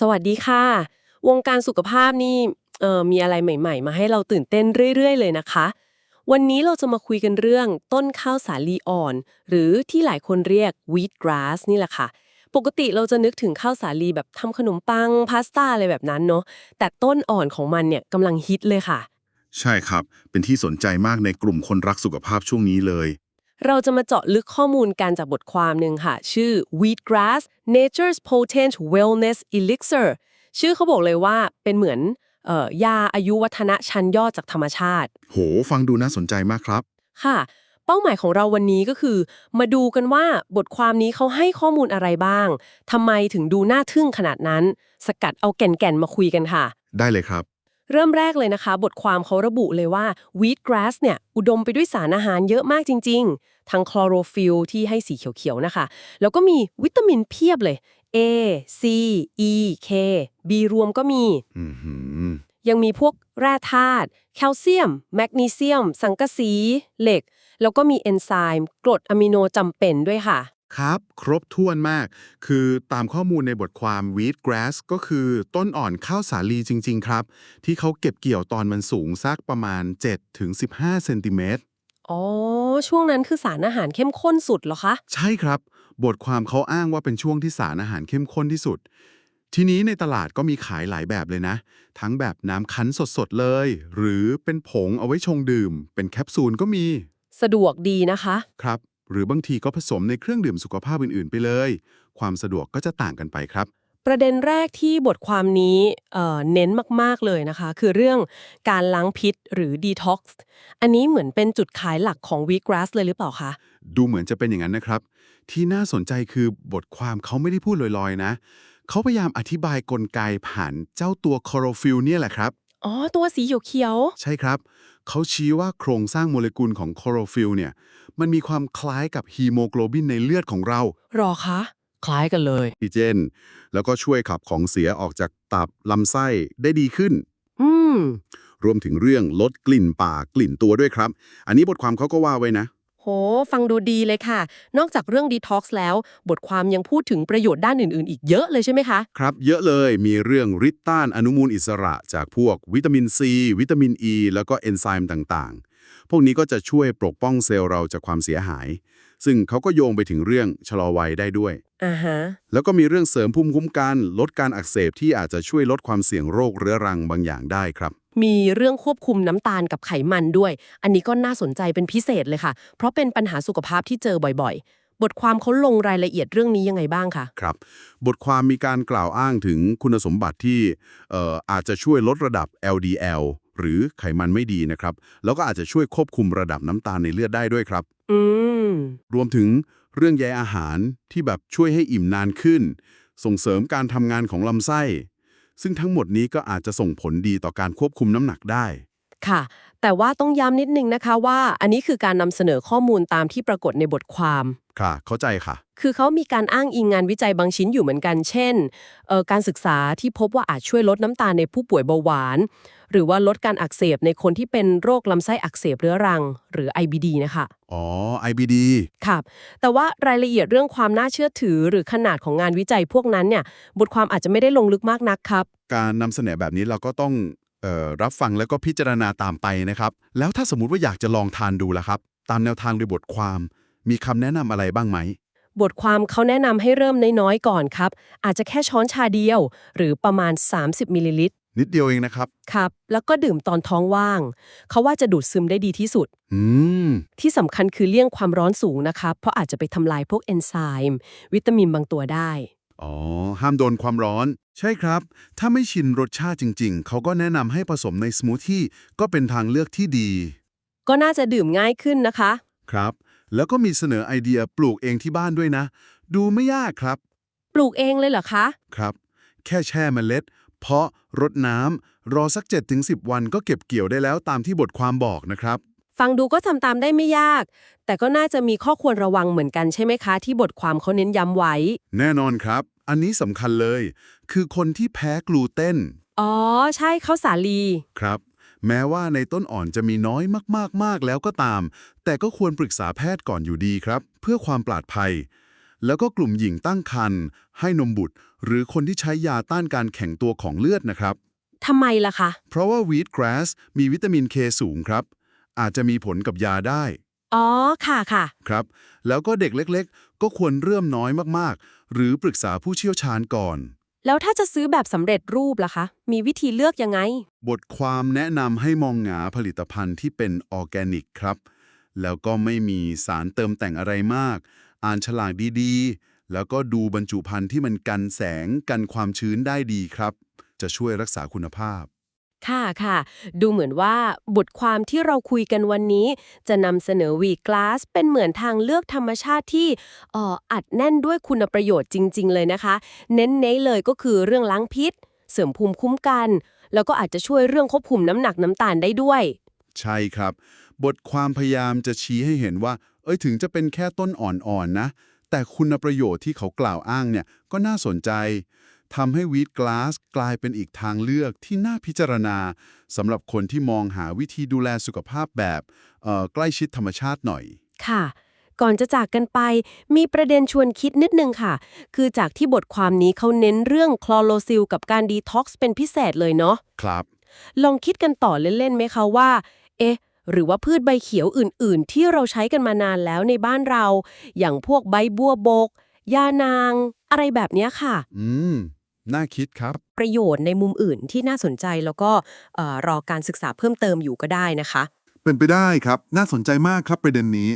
สวัสดีค่ะ วงการสุขภาพนี่เอ่อมีอะไรใหม่ ๆ มาให้เราตื่นเต้นเรื่อย ๆ เลยนะคะ วันนี้เราจะมาคุยกันเรื่องต้นข้าวสาลีอ่อน หรือที่หลายคนเรียก wheat grass นี่แหละค่ะ ปกติเราจะนึกถึงข้าวสาลีแบบทำขนมปังพาสต้าอะไรแบบนั้นเนาะแต่ต้นอ่อนของมันเนี่ยกำลังฮิตเลยค่ะ ใช่ครับ เป็นที่สนใจมากในกลุ่มคนรักสุขภาพช่วงนี้เลย เราจะมาเจาะลึกข้อมูลกันจากบทความหนึ่งค่ะ ชื่อ Wheatgrass Nature's Potent Wellness Elixir ชื่อเขาบอกเลยว่าเป็นเหมือนเอ่อยาอายุวัฒนะชั้นยอดจากธรรมชาติ โห ฟังดูน่าสนใจมากครับ ค่ะ เป้าหมายของเราวันนี้ก็คือ มาดูกันว่าบทความนี้เขาให้ข้อมูลอะไรบ้างทำไมถึงดูน่าทึ่งขนาดนั้น สกัดเอาแก่นๆมาคุยกันค่ะ ได้เลยครับ เริ่มแรกเลยนะคะ บทความเขาระบุเลยว่า wheat grass เนี่ย อุดมไปด้วยสารอาหารเยอะมากจริง ๆ ทั้งคลอโรฟิลที่ให้สีเขียว ๆ นะคะ แล้วก็มีวิตามินเพียบเลย A C E K B รวมก็มีอือหือยังมีพวกแร่ธาตุแคลเซียม แมกนีเซียม สังกะสี เหล็ก แล้วก็มีเอนไซม์กรดอะมิโนจำเป็นด้วยค่ะ ครับ ครบถ้วนมาก คือตามข้อมูลในบทความ wheat grass ก็คือต้นอ่อนข้าวสาลีจริง ๆ ครับ ที่เขาเก็บเกี่ยวตอนมันสูงสักประมาณ 7-15 เซนติเมตร อ๋อ ช่วงนั้นคือสารอาหารเข้มข้นสุดเหรอคะ ใช่ครับ บทความเขาอ้างว่าเป็นช่วงที่สารอาหารเข้มข้นที่สุด ทีนี้ในตลาดก็มีขายหลายแบบเลยนะ ทั้งแบบน้ำคั้นสดๆเลย หรือเป็นผงเอาไว้ชงดื่ม เป็นแคปซูลก็มี สะดวกดีนะคะ ครับ หรือบางทีก็ผสมในเครื่องดื่มสุขภาพอื่น ๆ ไปเลย ความสะดวกก็จะต่างกันไปครับ ประเด็นแรกที่บทความนี้เอ่อเน้นมาก ๆ เลยนะคะ คือเรื่องการล้างพิษหรือ detox อันนี้เหมือนเป็นจุดขายหลักของ wheatgrass เลยหรือเปล่าคะ ดูเหมือนจะเป็นอย่างนั้นนะครับ ที่น่าสนใจคือบทความเขาไม่ได้พูดลอย ๆ นะ เขาพยายามอธิบายกลไกผ่านเจ้าตัวคลอโรฟิลเนี่ยแหละครับ อ๋อ ตัวสีเขียวใช่ครับ เขาชี้ว่าโครงสร้างโมเลกุลของคลอโรฟิลเนี่ย มันมีความคล้ายกับฮีโมโกลบินในเลือดของเราๆรอคะ คล้ายกันเลยออกซิเจน แล้วก็ช่วยขับของเสียออกจากตับลำไส้ได้ดีขึ้น อืม รวมถึงเรื่องลดกลิ่นปากกลิ่นตัวด้วยครับ อันนี้บทความเขาก็ว่าไว้นะ โห ฟังดูดีเลยค่ะ นอกจากเรื่อง detox แล้ว บทความยังพูดถึงประโยชน์ด้านอื่น ๆ อีกเยอะเลยใช่ไหมคะ ครับ เยอะเลย มีเรื่องฤทธิ์ต้านอนุมูลอิสระ จากพวกวิตามินซี วิตามินอ e, ีแล้วก็เอนไซม์ต่างๆ พวกนี้ก็จะช่วยปกป้องเซลล์เราจากความเสียหาย ซึ่งเขาก็โยงไปถึงเรื่องชะลอวัยได้ด้วย อ่าฮะ แล้วก็มีเรื่องเสริมภูมิคุ้มกัน ลดการอักเสบที่อาจจะช่วยลดความเสี่ยงโรคเรื้อรังบางอย่างได้ครับ มีเรื่องควบคุมน้ำตาลกับไขมันด้วย อันนี้ก็น่าสนใจเป็นพิเศษเลยค่ะ เพราะเป็นปัญหาสุขภาพที่เจอบ่อยๆ บทความเขาลงรายละเอียดเรื่องนี้ยังไงบ้างคะ ครับ บทความมีการกล่าวอ้างถึงคุณสมบัติที่เอ่ออาจจะช่วยลดระดับ LDL หรือไขมันไม่ดีนะครับ แล้วก็อาจจะช่วยควบคุมระดับน้ำตาลในเลือดได้ด้วยครับ อืม รวมถึงเรื่องใยอาหารที่แบบช่วยให้อิ่มนานขึ้น ส่งเสริมการทำงานของลำไส้ ซึ่งทั้งหมดนี้ก็อาจจะส่งผลดีต่อการควบคุมน้ำหนักได้ ค่ะ แต่ว่าต้องย้ำนิดนึงนะคะว่า อันนี้คือการนำเสนอข้อมูลตามที่ปรากฏในบทความ ค่ะ เข้าใจค่ะ คือเขามีการอ้างอิงงานวิจัยบางชิ้นอยู่เหมือนกัน เช่นเอ่อการศึกษาที่พบว่าอาจช่วยลดน้ำตาลในผู้ป่วยเบาหวาน หรือว่าลดการอักเสบในคนที่เป็นโรคลำไส้อักเสบเรื้อรัง หรือ IBD นะคะ อ๋อ IBD ครับแต่ว่ารายละเอียดเรื่องความน่าเชื่อถือ หรือขนาดของงานวิจัยพวกนั้นเนี่ยบทความอาจจะไม่ได้ลงลึกมากนักครับ การนำเสนอแบบนี้เราก็ต้องเอ่อรับฟังแล้วก็พิจารณาตามไปนะครับ แล้วถ้าสมมุติว่าอยากจะลองทานดูล่ะครับ ตามแนวทางในบทความ มีคำแนะนำอะไรบ้างไหม บทความเขาแนะนำให้เริ่มน้อยๆก่อนครับ อาจจะแค่ช้อนชาเดียว หรือประมาณ 30มิลลิลิตรนิดเดียวเองนะครับ ครับ แล้วก็ดื่มตอนท้องว่าง เขาว่าจะดูดซึมได้ดีที่สุด อืม ที่สำคัญคือเลี่ยงความร้อนสูงนะครับ เพราะอาจจะไปทำลายพวกเอนไซม์วิตามินบางตัวได้ อ๋อ ห้ามโดนความร้อน ใช่ครับ ถ้าไม่ชินรสชาติจริง ๆ เขาก็แนะนำให้ผสมในสมูทตี้ก็เป็นทางเลือกที่ดี ก็น่าจะดื่มง่ายขึ้นนะคะ ครับ แล้วก็มีเสนอไอเดียปลูกเองที่บ้านด้วยนะ ดูไม่ยากครับ ปลูกเองเลยเหรอคะ ครับ แค่แช่เมล็ด เพาะรดน้ำรอสัก 7-10 วันก็เก็บเกี่ยวได้แล้วตามที่บทความบอกนะครับ ฟังดูก็ทำตามได้ไม่ยาก แต่ก็น่าจะมีข้อควรระวังเหมือนกันใช่ไหมคะ ที่บทความเขาเน้นย้ำไว้ แน่นอนครับ อันนี้สำคัญเลย คือคนที่แพ้กลูเตนอ๋อ ใช่ข้าวสาลี ครับ แม้ว่าในต้นอ่อนจะมีน้อยมากๆ ๆ แล้วก็ตาม แต่ก็ควรปรึกษาแพทย์ก่อนอยู่ดีครับ เพื่อความปลอดภัย แล้วก็กลุ่มหญิงตั้งครรภ์ให้นมบุตร หรือคนที่ใช้ยาต้านการแข็งตัวของเลือดนะครับ ทำไมล่ะคะ เพราะว่าวีท g กร s สมีวิตามินเคสูงครับ อาจจะมีผลกับยาได้ อ๋อ ค่ะค่ะ ครับ แล้วก็เด็กเล็ก ๆ ก็ควรเริ่มน้อยมากๆ หรือปรึกษาผู้เชี่ยวชาญก่อน แล้วถ้าจะซื้อแบบสำเร็จรูปล่ะคะ มีวิธีเลือกยังไง บทความแนะนำให้มองหาผลิตภัณฑ์ที่เป็นออร์แกนิกครับ แล้วก็ไม่มีสารเติมแต่งอะไรมาก อ่านฉลากดีๆ แล้วก็ดูบรรจุภัณฑ์ที่มันกันแสงกันความชื้นได้ดีครับ จะช่วยรักษาคุณภาพ ค่ะค่ะ ดูเหมือนว่าบทความที่เราคุยกันวันนี้ จะนำเสนอวีกลาสเป็นเหมือนทางเลือกธรรมชาติที่อออัดแน่นด้วยคุณประโยชน์จริง ๆ เลยนะคะ เน้นเเลยก็คือเรื่องล้างพิษ เสริมภูมิคุ้มกัน แล้วก็อาจจะช่วยเรื่องควบคุมน้ำหนักน้ำตาลได้ด้วย ใช่ครับ บทความพยายามจะชี้ให้เห็นว่า เอ้ยถึงจะเป็นแค่ต้นอ่อนๆนะแต่คุณประโยชน์ที่เขากล่าวอ้างเนี่ยก็น่าสนใจ ทำให้วีดกลาสกลายเป็นอีกทางเลือกที่น่าพิจารณาสำหรับคนที่มองหาวิธีดูแลสุขภาพแบบเอ่อใกล้ชิดธรรมชาติหน่อย ค่ะ ก่อนจะจากกันไป มีประเด็นชวนคิดนิดนึงค่ะ คือจากที่บทความนี้เขาเน้นเรื่องคลอโรซิลกับการดีท็อกซ์เป็นพิเศษเลยเนาะครับ ลองคิดกันต่อเล่นๆไหมคะว่า เอ๊ะหรือว่าพืชใบเขียวอื่น ๆ ที่เราใช้กันมานานแล้วในบ้านเรา อย่างพวกใบบัวบกยานาง อะไรแบบเนี้ยค่ะ อืม น่าคิดครับ ประโยชน์ในมุมอื่นที่น่าสนใจแล้วก็เอ่อรอการศึกษาเพิ่มเติมอยู่ก็ได้นะคะ เป็นไปได้ครับ น่าสนใจมากครับประเด็นนี้